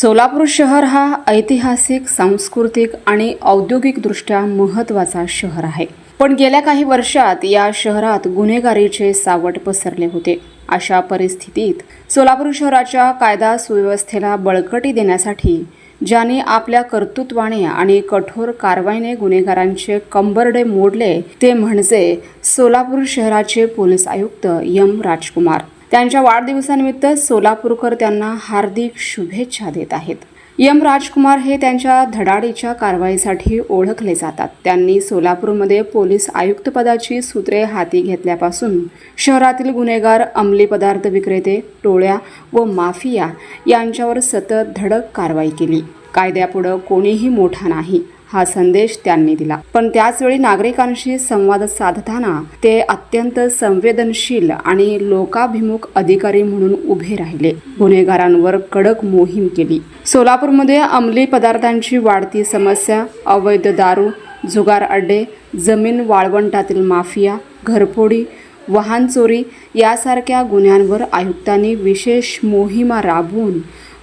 सोलापूर शहर हा ऐतिहासिक सांस्कृतिक आणि औद्योगिकदृष्ट्या महत्त्वाचा शहर आहे. पण गेल्या काही वर्षात या शहरात गुन्हेगारीचे सावट पसरले होते. अशा परिस्थितीत सोलापूर शहराच्या कायदा सुव्यवस्थेला बळकटी देण्यासाठी ज्यांनी आपल्या कर्तृत्वाने आणि कठोर कारवाईने गुन्हेगारांचे कंबरडे मोडले ते म्हणजे सोलापूर शहराचे पोलीस आयुक्त यम राजकुमार. त्यांच्या वाढदिवसानिमित्त सोलापूरकर त्यांना हार्दिक शुभेच्छा देत आहेत. यम राजकुमार हे त्यांच्या धडाडीच्या कारवाईसाठी ओळखले जातात. त्यांनी सोलापूरमध्ये पोलीस आयुक्तपदाची सूत्रे हाती घेतल्यापासून शहरातील गुन्हेगार अंमली पदार्थ विक्रेते टोळ्या व माफिया यांच्यावर सतत धडक कारवाई केली. कायद्यापुढं कोणीही मोठा नाही. हा संदेश त्यांनी दिला. पण त्याचवेळी नागरिकांशी संवाद साधताना ते अत्यंत संवेदनशील आणि लोकाभिमुख अधिकारी म्हणून उभे राहिले. गुन्हेगारांवर कडक मोहीम केली. सोलापूरमध्ये अंमली पदार्थांची वाढती समस्या अवैध दारू जुगार अड्डे जमीन वाळवंटातील माफिया घरफोडी वाहन चोरी यासारख्या गुन्ह्यांवर आयुक्तांनी विशेष मोहिमा राबवून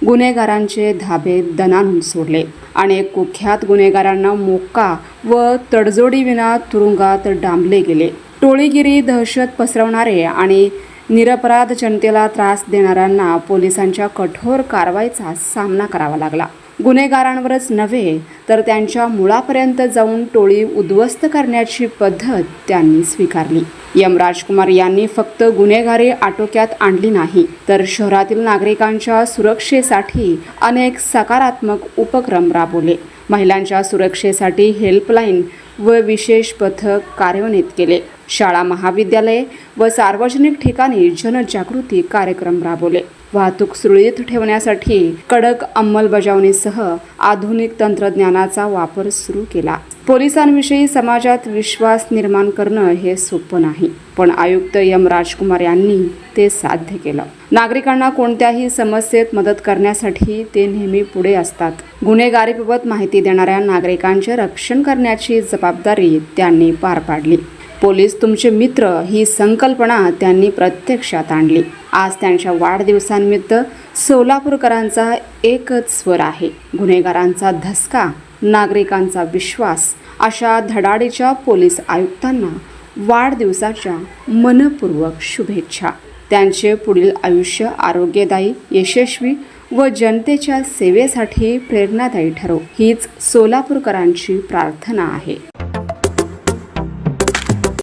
गुन्हेगारांचे धाबे दनान सोडले. अनेक कुख्यात गुन्हेगारांना मोक्का व तडजोडीविना तुरुंगात डांबले गेले. टोळीगिरी दहशत पसरवणारे आणि निरपराध जनतेला त्रास देणाऱ्यांना पोलिसांच्या कठोर कारवाईचा सामना करावा लागला. गुन्हेगारांवरच नव्हे तर त्यांच्या मुळापर्यंत जाऊन टोळी उद्ध्वस्त करण्याची पद्धत त्यांनी स्वीकारली. यम राजकुमार यांनी फक्त गुन्हेगारी आटोक्यात आणली नाही तर शहरातील नागरिकांच्या सुरक्षेसाठी अनेक सकारात्मक उपक्रम राबवले. महिलांच्या सुरक्षेसाठी हेल्पलाईन व विशेष पथक कार्यान्वित केले. शाळा महाविद्यालये व सार्वजनिक ठिकाणी जनजागृती कार्यक्रम राबवले. वाहतूक सुरळीत ठेवण्यासाठी कडक अंमलबजावणीसह आधुनिक तंत्रज्ञानाचा वापर सुरू केला. पोलिसांविषयी समाजात विश्वास निर्माण करणं हे सोपं नाही पण आयुक्त यम राजकुमार यांनी ते साध्य केलं. नागरिकांना कोणत्याही समस्येत मदत करण्यासाठी ते नेहमी पुढे असतात. गुन्हेगारीबाबत माहिती देणाऱ्या नागरिकांचे रक्षण करण्याची जबाबदारी त्यांनी पार पाडली. पोलीस तुमचे मित्र ही संकल्पना त्यांनी प्रत्यक्षात आणली. आज त्यांच्या वाढदिवसानिमित्त सोलापूरकरांचा एकच स्वर आहे. गुन्हेगारांचा धसका नागरिकांचा विश्वास अशा धडाडीच्या पोलीस आयुक्तांना वाढदिवसाच्या मनपूर्वक शुभेच्छा. त्यांचे पुढील आयुष्य आरोग्यदायी यशस्वी व जनतेच्या सेवेसाठी प्रेरणादायी ठरो. हीच सोलापूरकरांची प्रार्थना आहे.